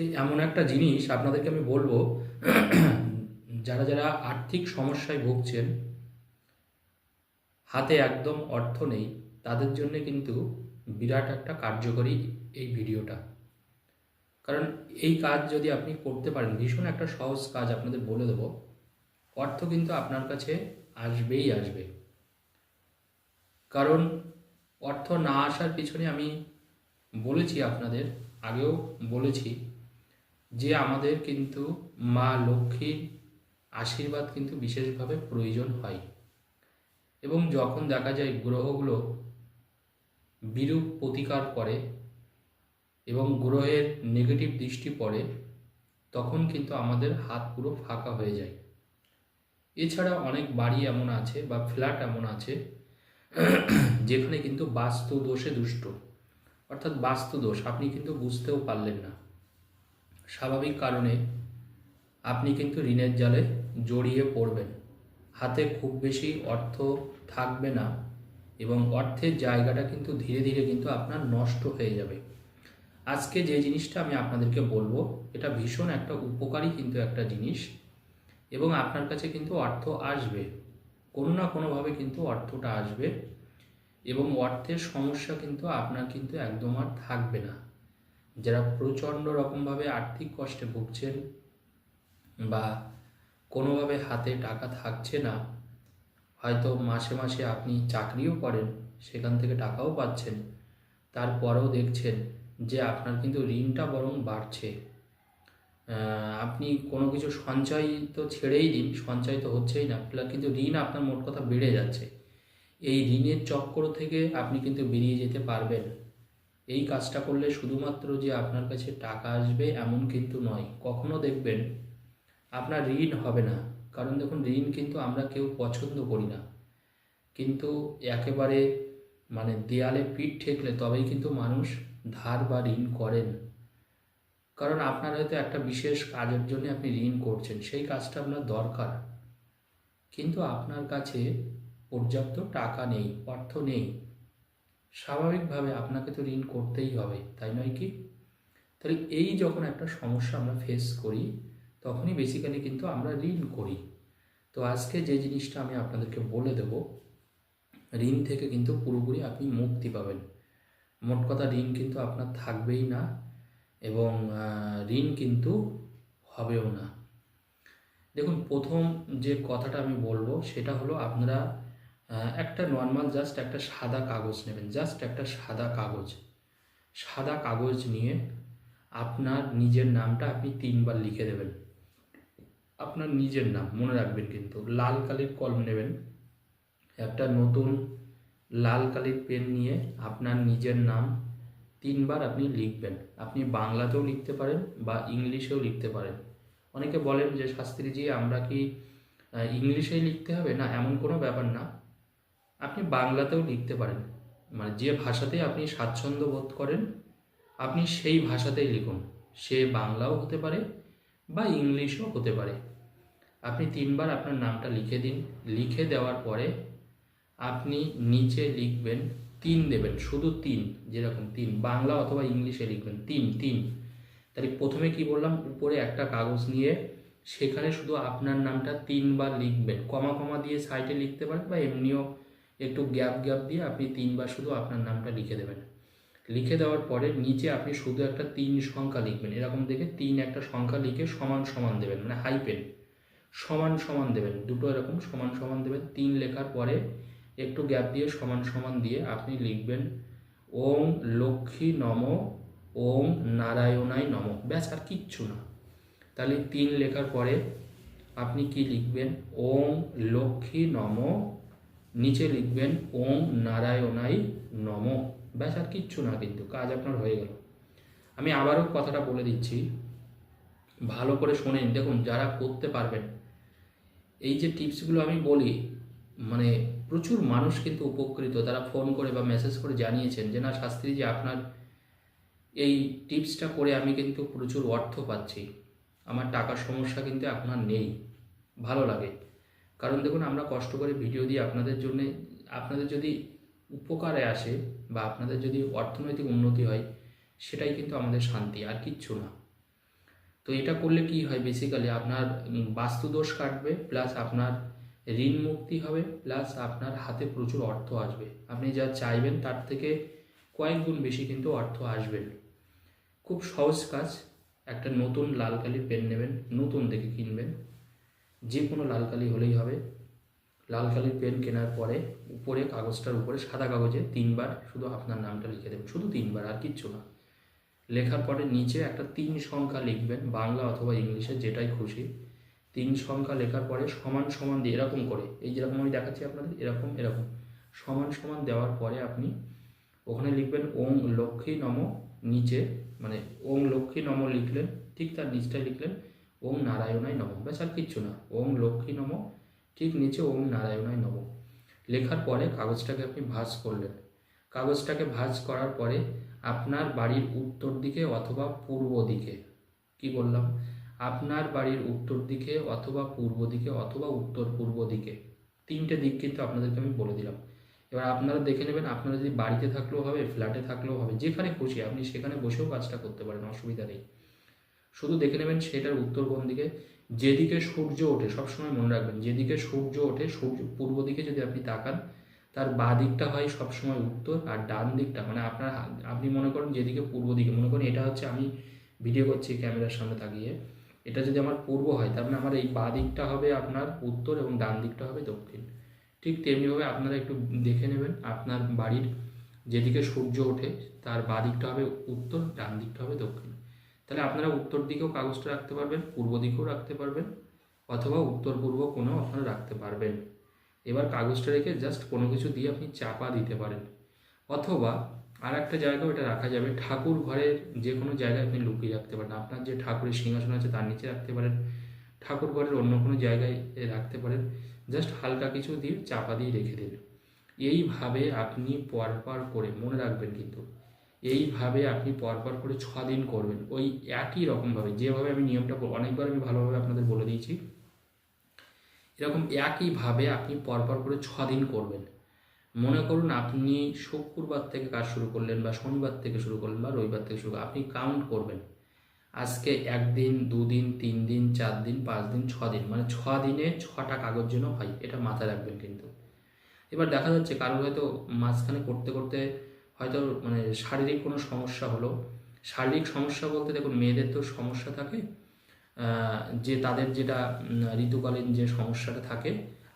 এই এমন একটা জিনিস আপনাদেরকে আমি বলব, যারা যারা আর্থিক সমস্যায় ভুগছেন, হাতে একদম অর্থ নেই, তাদের জন্য কিন্তু বিরাট একটা কার্যকরী এই ভিডিওটা। কারণ এই কাজ যদি আপনি করতে পারেন, ভীষণ একটা সহজ কাজ আপনাদের বলে দেবো, অর্থ কিন্তু আপনার কাছে আসবেই আসবে। কারণ অর্থ না আসার পিছনে আমি বলেছি আপনাদের, আগেও বলেছি যে আমাদের কিন্তু মা লক্ষ্মীর আশীর্বাদ কিন্তু বিশেষভাবে প্রয়োজন হয়। এবং যখন দেখা যায় গ্রহগুলো বিরূপ প্রতিকার করে এবং গ্রহের নেগেটিভ দৃষ্টি পড়ে, তখন কিন্তু আমাদের হাত পুরো ফাঁকা হয়ে যায়। এছাড়া অনেক বাড়ি এমন আছে বা ফ্ল্যাট এমন আছে, যেখানে কিন্তু বাস্তু দোষে দুষ্ট। অর্থাৎ বাস্তু দোষ আপনি কিন্তু বুঝতেও পারলেন না। স্বাভাবিক কারণে আপনি কিন্তু ঋণের জালে জড়িয়ে পড়বেন। হাতে খুব বেশি অর্থ থাকবে না এবং অর্থের জায়গাটা কিন্তু ধীরে ধীরে কিন্তু আপনার নষ্ট হয়ে যাবে। আজকে যে জিনিসটা আমি আপনাদেরকে বলব, এটা ভীষণ একটা উপকারী কিন্তু একটা জিনিস এবং আপনার কাছে কিন্তু অর্থ আসবে। কোনো না কোনোভাবে কিন্তু অর্থটা আসবে এবং অর্থের সমস্যা কিন্তু আপনার কিন্তু একদম আর থাকবে না। যারা প্রচণ্ড রকমভাবে আর্থিক কষ্টে ভুগছেন বা কোনোভাবে হাতে টাকা থাকছে না, হয়তো মাসে মাসে আপনি চাকরিও করেন, সেখান থেকে টাকাও পাচ্ছেন, তারপরেও দেখছেন যে আপনার কিন্তু ঋণটা বরং বাড়ছে। আপনি কোনো কিছু সঞ্চয় তো ছেড়েই দিন, সঞ্চয় তো হচ্ছেই না প্লা- কিন্তু ঋণ আপনার মোট কথা বেড়ে যাচ্ছে। এই ঋণের চক্র থেকে আপনি কিন্তু বেরিয়ে যেতে পারবেন। এই কাজটা করলে শুধুমাত্র যে আপনার কাছে টাকা আসবে এমন কিন্তু নয়, কখনো দেখবেন আপনার ঋণ হবে না। কারণ দেখুন, ঋণ কিন্তু আমরা কেউ পছন্দ করি না। কিন্তু একেবারে মানে দেয়ালে পিঠ ঠেকলে তবেই কিন্তু মানুষ ধার বা ঋণ করেন। কারণ আপনার হয়তো একটা বিশেষ কাজের জন্য আপনি ঋণ করছেন, সেই কাজটা আপনার দরকার। কিন্তু আপনার কাছে পর্যাপ্ত টাকা নেই, অর্থ নেই। স্বাভাবিকভাবে আপনাকে তো ঋণ করতেই হবে, তাই নয় কি? তাহলে এই যখন একটা সমস্যা আমরা ফেস করি, তখনই বেসিক্যালি কিন্তু আমরা ঋণ করি। তো আজকে যে জিনিসটা আমি আপনাদেরকে বলে দেব, ঋণ থেকে কিন্তু পুরোপুরি আপনি মুক্তি পাবেন। মোট কথা ঋণ কিন্তু আপনার থাকবেই না এবং ঋণ কিন্তু হবেও না। দেখুন, প্রথম যে কথাটা আমি বলব সেটা হলো আপনারা একটা নর্মাল জাস্ট একটা সাদা কাগজ নেবেন জাস্ট একটা সাদা কাগজ। সাদা কাগজ নিয়ে আপনার নিজের নামটা আপনি তিনবার লিখে দেবেন। আপনার নিজের নাম, মনে রাখবেন কিন্তু, লাল কালির কলম নেবেন। একটা নতুন লাল কালির পেন নিয়ে আপনার নিজের নাম তিনবার আপনি লিখবেন। আপনি বাংলাতেও লিখতে পারেন বা ইংলিশেও লিখতে পারেন। অনেকে বলেন যে, শাস্ত্রীজি, আমরা কি ইংলিশেই লিখতে হবে? না, এমন কোনো ব্যাপার না। আপনি বাংলাতেও লিখতে পারেন। মানে যে ভাষাতে আপনি স্বাচ্ছন্দ্য বোধ করেন, আপনি সেই ভাষাতেই লিখুন। সে বাংলাও হতে পারে বা ইংলিশও হতে পারে। আপনি তিনবার আপনার নামটা লিখে দিন। লিখে দেওয়ার পরে আপনি নিচে লিখবেন তিন দেবেন, শুধু তিন, যেরকম তিন, বাংলা অথবা ইংলিশে লিখবেন, তিন তিন। তাহলে প্রথমে কি বললাম? উপরে একটা কাগজ নিয়ে সেখানে শুধু আপনার নামটা তিনবার লিখবেন। কমা কমা দিয়ে সাইডে লিখতে পারেন বা এমনিও একটু গ্যাপ গ্যাপ দিয়ে আপনি তিনবার শুধু আপনার নামটা লিখে দেবেন। লিখে দেওয়ার পরে নিচে আপনি শুধু একটা তিন সংখ্যা লিখবেন। এরকম দেখে তিন একটা সংখ্যা লিখে সমান সমান দেবেন মানে হাইপেন সমান সমান দেবেন। দুটো এরকম সমান সমান দেবেন। তিন লেখার পরে একটু গ্যাপ দিয়ে সমান সমান দিয়ে আপনি লিখবেন, ওম লক্ষ্মী নম, ওম নারায়ণাই নম। ব্যাস, আর কিচ্ছু না। তাহলে তিন লেখার পরে আপনি কি লিখবেন? ওম লক্ষ্মী নম নিচে লিখবেন, ওম নারায়ণাই নম। ব্যাস আর কিচ্ছু না কিন্তু, কাজ আপনার হয়ে গেল। আমি আবারও কথাটা বলে দিচ্ছি, ভালো করে শোনেন। দেখুন, যারা করতে পারবেন, এই যে টিপসগুলো আমি বলি মানে প্রচুর মানুষ কিন্তু উপকৃত। তারা ফোন করে বা মেসেজ করে জানিয়েছেন যে, না, শাস্ত্রী যে আপনার এই টিপসটা করে আমি কিন্তু প্রচুর অর্থ পাচ্ছি। আমার টাকার সমস্যা কিন্তু আপনার নেই। ভালো লাগে। কারণ দেখুন, আমরা কষ্ট করে ভিডিও দিই আপনাদের জন্য। আপনাদের যদি উপকারে আসে বা আপনাদের যদি অর্থনৈতিক উন্নতি হয়, সেটাই কিন্তু আমাদের শান্তি, আর কিচ্ছু না। তো এটা করলে কি হয় বেসিক্যালি আপনার বাস্তুদোষ কাটবে প্লাস আপনার ঋণ মুক্তি হবে প্লাস আপনার হাতে প্রচুর অর্থ আসবে। আপনি যা চাইবেন, তার থেকে কয়েক গুণ বেশি কিন্তু অর্থ আসবেন খুব সহজ কাজ, একটা নতুন লাল কালির পেন নেবেন, নতুন দেখে কিনবেন। যে কোনো লাল কালি হলেই হবে। লাল কালির পেন কেনার পরে উপরে কাগজটার উপরে সাদা কাগজে তিনবার শুধু আপনার নামটা লিখে দেবেন, শুধু তিনবার আর কিচ্ছু না। লেখার পরে নিচে একটা তিন সংখ্যা লিখবেন, বাংলা অথবা ইংলিশে যেটাই খুশি। তিন সংখ্যা লেখার পরে সমান সমান দিয়ে এরকম করে, এই যেরকম আমি দেখাচ্ছি আপনাদের, এরকম এরকম। সমান সমান দেওয়ার পরে আপনি ওখানে লিখবেন ওং লক্ষ্মী নম নিচে মানে ওং লক্ষ্মী নম লিখলেন, ঠিক তার নিচটায় লিখলেন ওং নারায়ণায় নম। ব্যাস, আর কিচ্ছু না। ওম লক্ষ্মী নম, ঠিক নিচে ওম নারায়ণায় নম। লেখার পরে কাগজটাকে আপনি ভাঁজ করলেন। কাগজটাকে ভাঁজ করার পরে আপনার বাড়ির উত্তর দিকে অথবা পূর্ব দিকে, কি বললাম? আপনার বাড়ির উত্তর দিকে অথবা পূর্ব দিকে অথবা উত্তর পূর্ব দিকে, তিনটে দিক কিন্তু আপনাদেরকে আমি বলে দিলাম। এবার আপনারা দেখে নেবেন, আপনারা যদি বাড়িতে থাকলেও হবে ফ্ল্যাটে থাকলেও হবে, যেখানে খুশি, আপনি সেখানে বসেও কাজটা করতে পারেন, অসুবিধা নেই। শুধু দেখে নেবেন সেটার উত্তর কোন দিকে? যেদিকে সূর্য ওঠে, সবসময় মনে রাখবেন, যেদিকে সূর্য ওঠে, সূর্য পূর্ব দিকে যদি আপনি তাকান, তার বাঁ দিকটা হয় সবসময় উত্তর আর ডান দিকটা মানে আপনার আপনি মনে করেন যেদিকে পূর্ব দিকে, মনে করেন এটা হচ্ছে আমি ভিডিও করছি ক্যামেরার সামনে তাকিয়ে, এটা যদি আমার পূর্ব হয়, তার মানে আমার এই বাঁ দিকটা হবে আপনার উত্তর এবং ডান দিকটা হবে দক্ষিণ। ঠিক তেমনিভাবে আপনারা একটু দেখে নেবেন আপনার বাড়ির যেদিকে সূর্য ওঠে, তার বাঁ দিকটা হবে উত্তর, ডান দিকটা হবে দক্ষিণ। তাহলে আপনারা উত্তর দিকেও কাগজটা রাখতে পারবেন, পূর্ব দিকেও রাখতে পারবেন, অথবা উত্তর পূর্ব কোণেও আপনারা রাখতে পারবেন। এবার কাগজটা রেখে জাস্ট কোনো কিছু দিয়ে আপনি চাপা দিতে পারেন। অথবা আর একটা জায়গাও এটা রাখা যাবে, ঠাকুর ঘরের যে কোনো জায়গায় আপনি লুকিয়ে রাখতে পারেন। আপনার যে ঠাকুরের সিংহাসন আছে তার নিচে রাখতে পারেন। ঠাকুর ঘরের অন্য কোনো জায়গায় রাখতে পারেন। জাস্ট হালকা কিছু দিয়ে চাপা দিয়ে রেখে দিন। এইভাবে আপনি পরপর করে, মনে রাখবেন কিন্তু এইভাবে আপনি পরপর করে ছ দিন করবেন। ওই একই রকমভাবে, যেভাবে আমি নিয়মটা অনেকবার আমি ভালোভাবে আপনাদের বলে দিয়েছি। এরকম একইভাবে আপনি পরপর করে ছ দিন করবেন। মনে করুন আপনি শুক্রবার থেকে কাজ শুরু করলেন বা শনিবার থেকে শুরু করলেন বা রবিবার থেকে শুরু আপনি কাউন্ট করবেন। আজকে একদিন, দুদিন তিন দিন চার দিন পাঁচ দিন ছ দিন মানে ছ দিনে ছটা কাগজ যেন হয়, এটা মাথায় রাখবেন কিন্তু। এবার দেখা যাচ্ছে কারোর হয়তো মাঝখানে করতে করতে হয়তো মানে শারীরিক কোনো সমস্যা হলো। শারীরিক সমস্যা বলতে দেখুন, মেয়েদের তো সমস্যা থাকে যে তাদের যেটা ঋতুকালীন যে সমস্যাটা থাকে,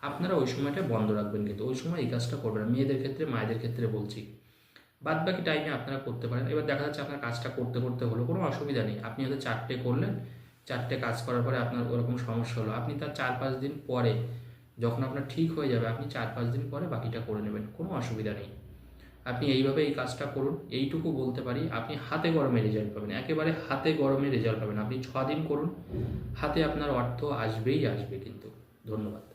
আপনারা ওই সময়টা বন্ধ রাখবেন কিন্তু। ওই সময় এই কাজটা করবেন। মেয়েদের ক্ষেত্রে, মায়েদের ক্ষেত্রে বলছি। বাদ বাকি টাইমে আপনারা করতে পারেন। এবার দেখা যাচ্ছে আপনার কাজটা করতে করতে হলো, কোনো অসুবিধা নেই। আপনি হয়তো চারটে করলেন, চারটে কাজ করার পরে আপনার ওরকম সমস্যা হলো। আপনি তার চার পাঁচ দিন পরে, যখন আপনার ঠিক হয়ে যাবে, আপনি চার পাঁচ দিন পরে বাকিটা করে নেবেন। কোনো অসুবিধা নেই। আপনি এইভাবে এই কাজটা করুন, এইটুকু বলতে পারি, আপনি হাতে গরমে রেজাল্ট পাবেন। একেবারে হাতে গরমে রেজাল্ট পাবেন। আপনি ছ দিন করুন, হাতে আপনার অর্থ আসবেই আসবে কিন্তু। ধন্যবাদ।